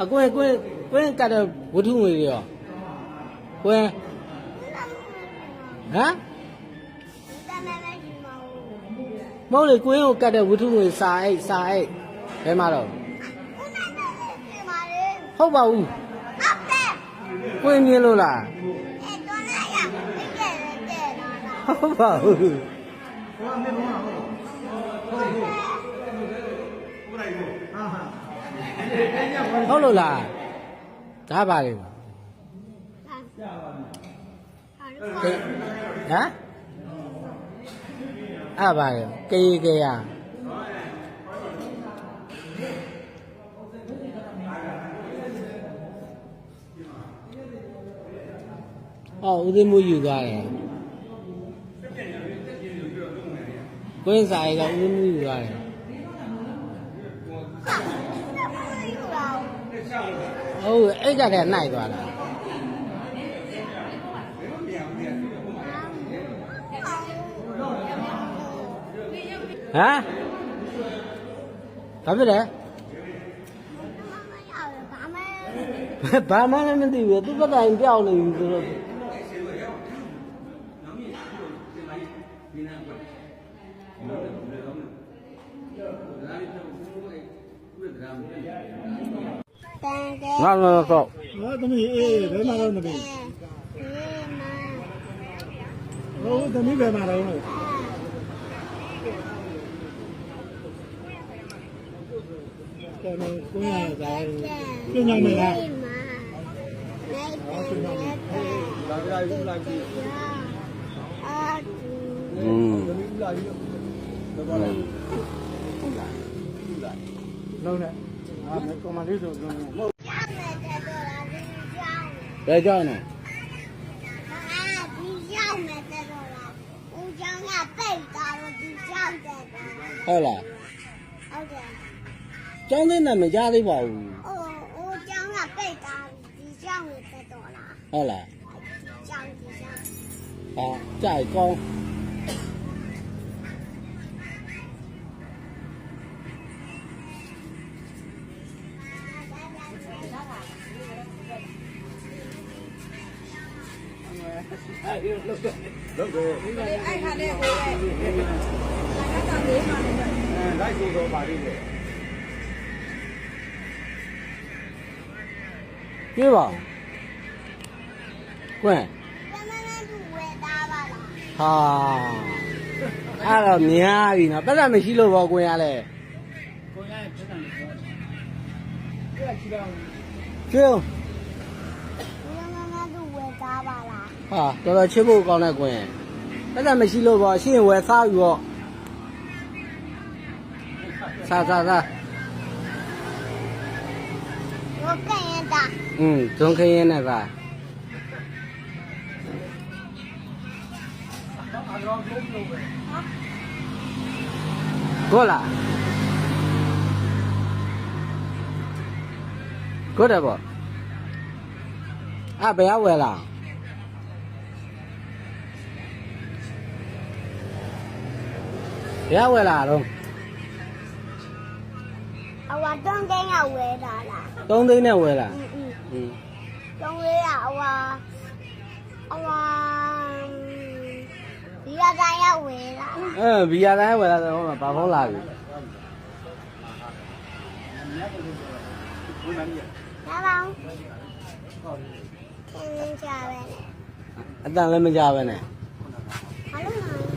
အကွင်းကွင်းကွင်းကတ်တဲ့ဝတ္ထုငွေတွေရောကွင်းဟမ်တမန်လည်းဒီမှာဟုတ်မဟုတ်လေကွင်းကိုကတ်တဲ့ဝတ္ထုငွေစာအိတ်စာအိတ်ဘယ်မှာတော့ဦးနိုင်လည်းဒီမှာလေဟုတ်ပါဘူးဟုတ်တယ်ကွင်းမြင်လို့လားအဲတော့လည်းရမိကဲတဲ့တော့လားဟုတ်ပါဘူး ဟုတ်လို့လားဒါပါလေဟာကေဟမ်အဲ့ပါလေကေကေရအော်ဦးသိမှုယူသွားတယ်ကိုင်းဆိုင်ကဦးသိမှုယူသွားတယ် ဟုတ်အဲ့ကြတဲ့နိုင်သွားတာဟမ်ဘာဖြစ်လဲဘာမှလည်းမသိဘူးသူ့ဘ က်တိုင်းပြောင်းနေပြီဆိုတော့ငါတော့တော့ဟောသမီးအေးဘယ်မှာတော့သမီးဟောသမီးဘယ်မှာတော့လဲ ကဲမကိုရတာပြင်ညာမလားလာကြရူလာကြည့်အာတူอืมလုံးနဲ့အာကွန်မလေးဆိုလုံးနဲ့ကြောင်းနဲ့တော့လာဒီကြောင်းဘယ်ကြောင်းလဲအာဒီကြောင်းနဲ့တော့လာဦးကြောင်းကပိတ်တာတော့ဒီကြောင်းတဲ့တာဟုတ်လားဟုတ်တယ်ကျောင်းသေးနာမကြားသေးပါဘူး အိုးဦးကြောင်းကပိတ်တာဒီကြောင်းနဲ့တော့လာဟုတ်လားကြောင်းဒီကြောင်းဟာကြိုက်ကောင်းပြေးပါကွန်းတမန်လည်းသူဝဲသားပါလားဟာအဲ့တော့များပြီနော်ပတ်သက်မရှိလို့ပေါ့ကိုရလဲကျွန်းတ ဟာတော်တော်ချစ်ဖို့ကောင်းတဲ့ကိုရင်ပတ်သက်မရှိလို့ပေါ့ရှင်းဝယ်စားယူတော့စားစားစား 我跟人打， อืมဇွန်ခင်းရင်းနဲ့စားကိုလားကိုတယ်ပေါ့ ဘယ်ကဝယ်လာတော့အဝါတုံးသိန်းကဝယ်တာလား3သိန်းနဲ့ဝယ်လာอืมอืมอืมတုံးလေးကအဝါအဝါဒီကတိုင်းကဝယ်တာအဲဘီယာတိုင်းဝယ်လာဆိုတော့ဘာဖောင်းလာပြီဒါပါဦးအင်းကြပါပဲအတန်လည်းမကြပဲနဲ့ဘာလို့လဲ